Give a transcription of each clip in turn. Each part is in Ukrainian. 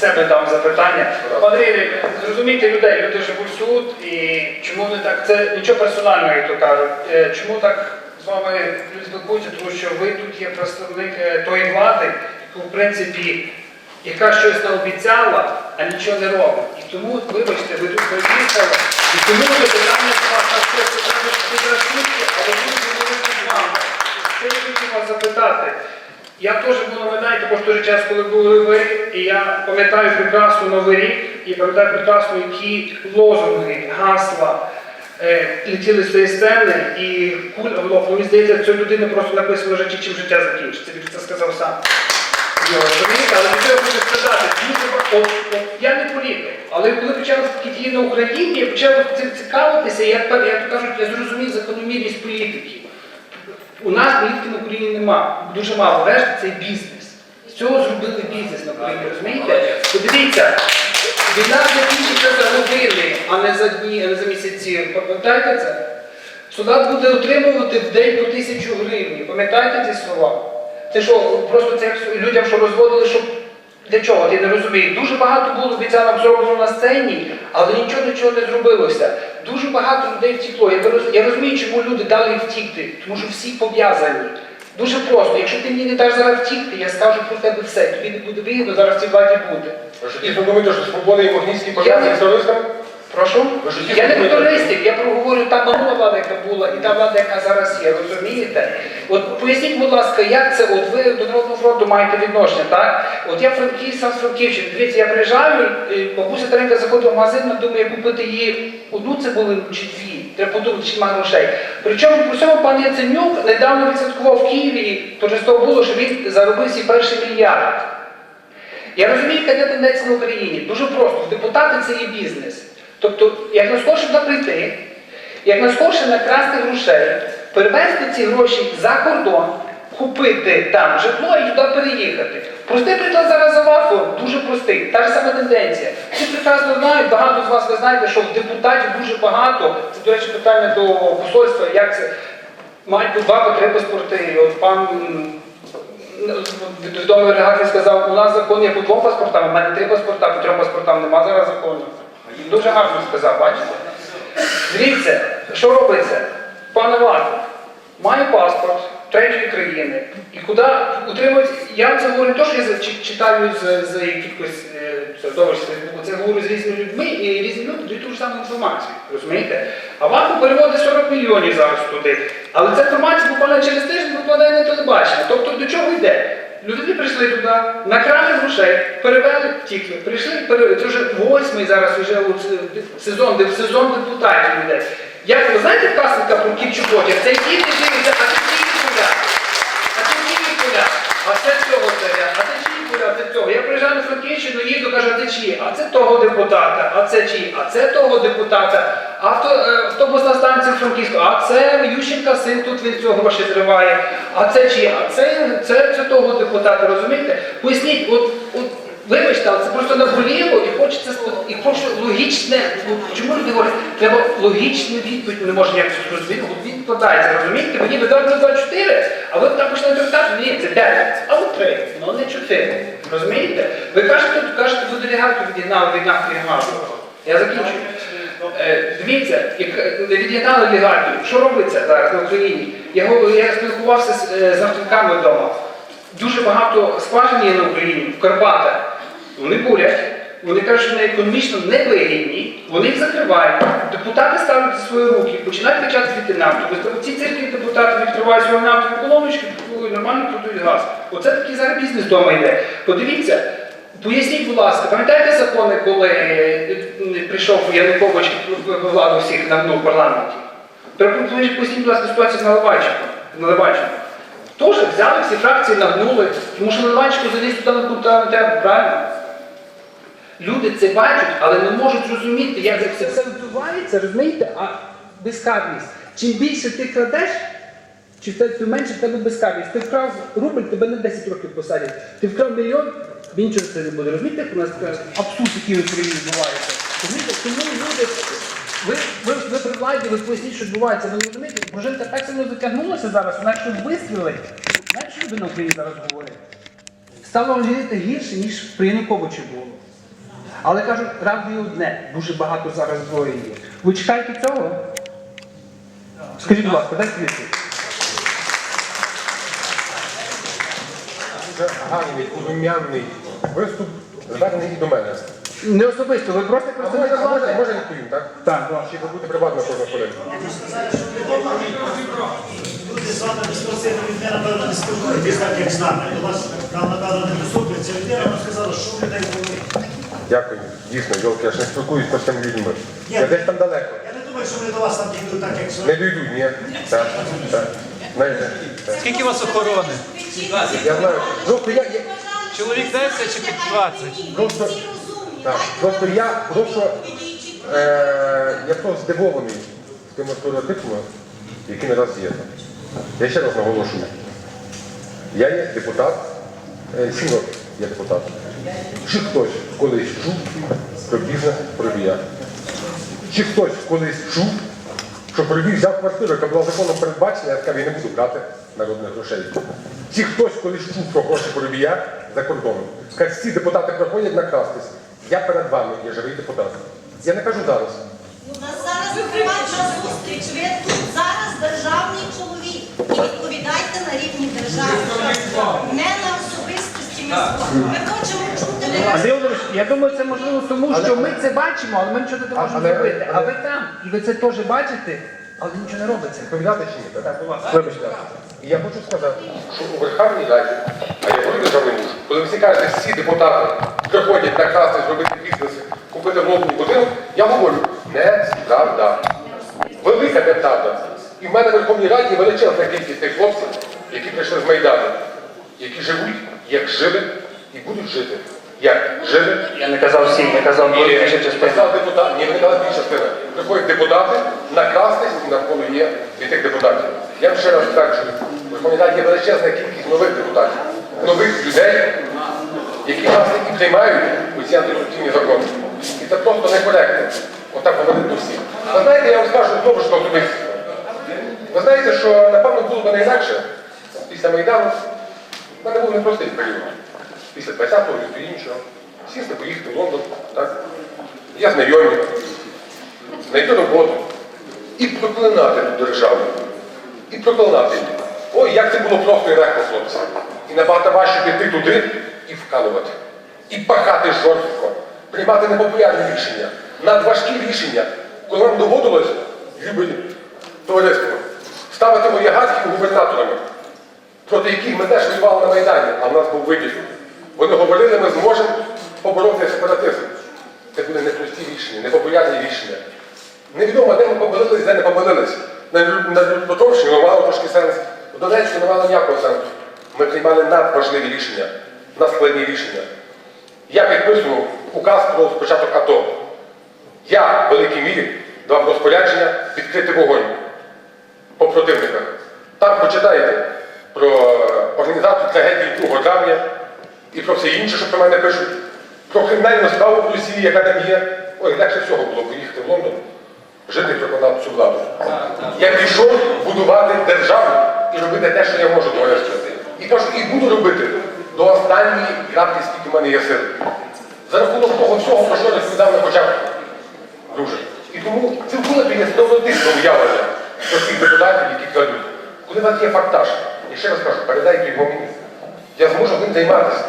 себе дам запитання. Ігорі, зрозумійте людей, люди живуть тут, і чому вони так, це нічого персонального, як то кажуть. Е, Чому так з вами люди спілкуються? Тому що ви тут є представник е, тої влади, яку, в принципі, яка щось наобіцяла, а нічого не робить. І тому, вибачте, ви тут приїхали, і тому вже питання до вас на що це також підрахунки, але ви говорити з вами. Що я хотів вас запитати? Я теж був Майдані, також той час, коли були ви, і я пам'ятаю прекрасно Новий рік, і пам'ятаю прекрасно, які лозунги, гасла е, летіли з цієї сцени, і куля в. Мені здається, цю людину просто написано в житті, чим життя закінчиться. Він це сказав сам. Його. Але цього хочу сказати, от, от, я не політик, але коли почали такі дії на Україні, я почав цим цікавитися, і я, як то кажуть, я зрозумів закономірність політики. У нас політики на Україні нема, дуже мало. Решта це бізнес. З цього зробили бізнес на Україні, розумієте? Подивіться, війна закінчиться за години, а не за дні, а не за місяці. Пам'ятаєте це? Солдат буде отримувати в день по тисячу гривень. Пам'ятаєте ці слова? Це що, просто це людям, що розводили, щоб для чого? Ти не розумію. Дуже багато було обіцянок зроблено на сцені, але нічого до чого не зробилося. Дуже багато людей втекло. Я, роз- я розумію, чому люди дали втікти, тому що всі пов'язані. Дуже просто. Якщо ти мені не даш зараз втікти, я скажу про тебе все. Тобі не буде вигідно зараз в цій владі бути. Що дійсно думаєте, що Свобода і Магнітський Я пов'язані з терористами? Прошу? Я не терористик, я проговорю та минула влада, яка була, і та влада, яка зараз є, розумієте? От поясніть, будь ласка, як це, от ви до Народного фронту маєте відношення, так? От я франківськ, сам з Франківщини, дивіться, я приїжджаю, і бабуся Таренька заходила в магазин, думає купити їй одну цибулину чи дві. Треба подумати, чи немає грошей. Причому при цьому пан Яценюк недавно відсвяткував в Києві, торжество було, що він заробив свій перший мільярд. Я розумію, яка тенденція на Україні. Дуже просто. Депутати це є бізнес. Тобто, як наскорше туди прийти, як наскорше накрасти грошей, перевезти ці гроші за кордон, купити там житло і туди переїхати. Простий приклад зараз за вафлом, дуже простий. Та ж сама тенденція. Всі прекрасно знають, багато з вас ви знаєте, що в депутатів дуже багато. Це, до речі, питання до посольства, як це мають два три паспорти. От пан Відомий олігарх сказав, у нас закон є по двом паспортам, у мене три паспорта, по трьом паспортам нема зараз закону. Дуже гарно сказав, бачите? Дивіться, що робиться? Пане Варто, маю паспорт третьої країни. І куди утримують, я це говорю не то, що я читаю з, з якихось середовищ це говорю з різними людьми, і різні люди дають ту ж саму інформацію. Розумієте? А варто переводить 40 мільйонів зараз туди. Але ця інформація буквально через тиждень попадає на телебачення. Тобто до чого йде? Люди прийшли туди, накрали грошей, перевели, втікли, прийшли, перевели. Це вже восьмий зараз вже сезон, де сезон депутатів йде. Як ви знаєте казка про Кіпчукотів? Це діти дивляться, а це діти гуляють. А це чиї поля? А це цього царя, а це чиї поля, це цього. Я приїжджаю на Франківщину, їду, кажу, а це чиї? А це того депутата, а це чиї? А це того депутата. Авто, е, автобусна станція Франківська, а це Ющенка син, тут він цього гроші зриває. А це чиї? А це, це, це того депутата, розумієте? Поясніть, от, от Вибачте, але це просто наболіло і хочеться і хочу логічне. ну, Чому люди говорять, треба логічну відповідь, не може як це зрозуміти, відкладається, розумієте? Мені ви дали 24, а ви там почнете розказати, ні, це 9, а от 3, ну не 4. Розумієте? Ви кажете, кажете, ви олігархи відігнали від і. Я закінчую. Е, Дивіться, як е, від'єднали олігархів. Що робиться зараз на Україні? Я, я спілкувався з, е, вдома. Дуже багато скважин є на Україні, в Карпатах. Вони бурять, вони кажуть, що вони економічно невигідні, вони їх закривають. Депутати ставлять свої руки, починають качати звідти нафту. Ці цирки депутати відкривають свою нафтову колоночку, нормально продають газ. Оце такий зараз бізнес вдома йде. Подивіться, поясніть, будь ласка, пам'ятаєте закони, коли е, прийшов Янукович владу всіх на нагнув в парламенті? Поясніть, будь ласка, ситуацію Наливайчиком. Наливайчиком. Тож взяли всі фракції, нагнули, тому що Наливайчику заліз туди на не правильно? Люди це бачать, але не можуть зрозуміти, як це все відбувається, розумієте? А безкарність. Чим більше ти крадеш, чи те- тим менше в тебе безкарність. Ти вкрав рубль, тебе на 10 років посадять. Ти вкрав мільйон, він нічого це не буде. Розумієте, як у нас е, абсурд, який в Україні відбувається? Розумієте, тому люди. Ви, ви, ви при владі, ви поясніть, що відбувається. Ви не розумієте, Пружинка так сильно затягнулася зараз, вона якщо вистрілить, знаєте, що люди на Україні зараз говорять? стало жити гірше, ніж при Януковичі було. Але кажуть, радує одне, дуже багато зараз зброї є. Ви чекаєте цього? Скажіть, будь ласка, дайте відповідь. Дуже гарний, полум'яний виступ, звернений і до мене. Не особисто, ви просто А може, а може, може відповім, так? Так, будь. Чи ви будете приватно кожна хвилина? Люди з вами безпосередньо від мене, напевно, не спілкуєтесь так, як з нами. До вас там, напевно, не присутні. Ця людина вам сказала, що в людей в. Дякую. Дійсно, Йолки, я ж не спілкуюсь з цими людьми. Я десь там далеко. Я не думаю, що вони до вас там дійдуть так, як Не сьогодні. дійдуть, ні. Так, так. Знаєте. Скільки у вас охорони? Я знаю. Просто я, я, Чоловік 10 чи під 20? Просто- так, просто я, просто, е, я просто здивований з тими стереотипами, які наразі є. Я ще раз наголошую. Я є депутат, е, сім років я депутат. Чи хтось колись чув про бізнес пробія? Чи хтось колись чув, що пробій взяв квартиру, яка була законом передбачена, я сказав, я не буду брати народних грошей. Чи хтось колись чув про гроші пробія за кордоном? Скажуть, всі депутати приходять накрастись. Я перед вами, я живий депутат. Я не кажу зараз. У нас зараз приватна зустріч. Ви тут зараз державний чоловік. І відповідайте на рівні держави. Не на особистості ми Ми хочемо чути. Андрій Володимирович, я думаю, це можливо тому, що ми це бачимо, але ми нічого не можемо Але- зробити. А ви там, і ви це теж бачите, але нічого не робиться. Відповідати чи ні? Так, Вибачте. І я хочу сказати, що у Верховній Раді, а я говорю державний муж, коли ви всі кажете, всі депутати приходять накрасти зробити бізнес, купити влогний будинок, я говорю, неправда. Велика неправда. І в мене в Верховній Раді величезна кількість тих хлопців, які прийшли з Майдану, які живуть, як жили і будуть жити. Як жили Я не казав всі, я казав і більше частина. писав депутат, ні, не казав дві частини. Приходять депутати, накрастись і навколо є від тих депутатів. Я вам ще раз стверджую, в Верховній Раді є величезна кількість нових депутатів, нових людей, які власне і приймають оці антикорупційні закони. І це просто некоректно. Отак говорити до всіх. Ви знаєте, я вам скажу знову ж особисто. Ви знаєте, що напевно було б найінакше після Майдану. в мене був непростий період. Після 20-го і іншого. Сісти, поїхати в Лондон. Так? Я знайомі, знайти роботу і проклинати ту державу. І проклинати. її. Ой, як це було просто і легко, хлопці. І набагато важче піти туди і вкалувати. І пахати жорстко, приймати непопулярні рішення, надважкі рішення, коли вам доводилось, любі товариство, ставити гадки губернаторами, проти яких ми теж воювали на Майдані, а в нас був вибір. Вони говорили, ми зможемо побороти сепаратизм. Це були непрості рішення, непопулярні рішення. Невідомо, де ми помилились, де не помилились. На, Лю- на Дніпропетровщині воно мало трошки сенс, в Донецьку не мало ніякого сенсу. Ми приймали надважливі рішення, надскладні рішення. Я підписував указ про початок АТО. Я в великій мірі давав розпорядження відкрити вогонь по противниках. Там почитаєте про організацію трагедії 2 травня і про все інше, що про мене пишуть, про кримінальну справу в Росії, яка там є. Ой, легше всього було поїхати в Лондон, жити і прокладати цю владу. Я пішов будувати державу і робити те, що я можу товариство. І кажу, і буду робити до останньої краплі, скільки в мене є сил. За рахунок того всього, про що я розповідав на початку друже. І тому це вулики є стереотипне уявлення про всіх депутатів, які крадуть. Коли у вас є фактаж, я ще раз кажу, передайте його мені. Я зможу ним займатися.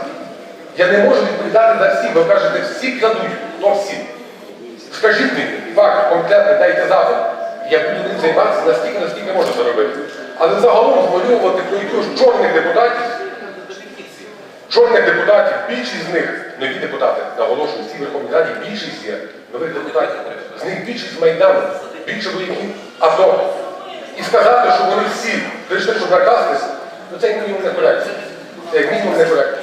Я не можу відповідати за всіх, ви кажете, всі крадуть, хто всі. Скажіть мені, факт конкретний, дайте запит. Я буду ним займатися настільки, наскільки можу заробити. Але загалом змалювати про якихось чорних депутатів, чорних депутатів, більшість з них нові депутати, наголошую, в цій Верховній Раді більшість є нових депутатів. З них більшість з Майдану, більше вояків АТО. І сказати, що вони всі прийшли, щоб накрастись, ну це як мінімум некоректно. Це як мінімум некоректно.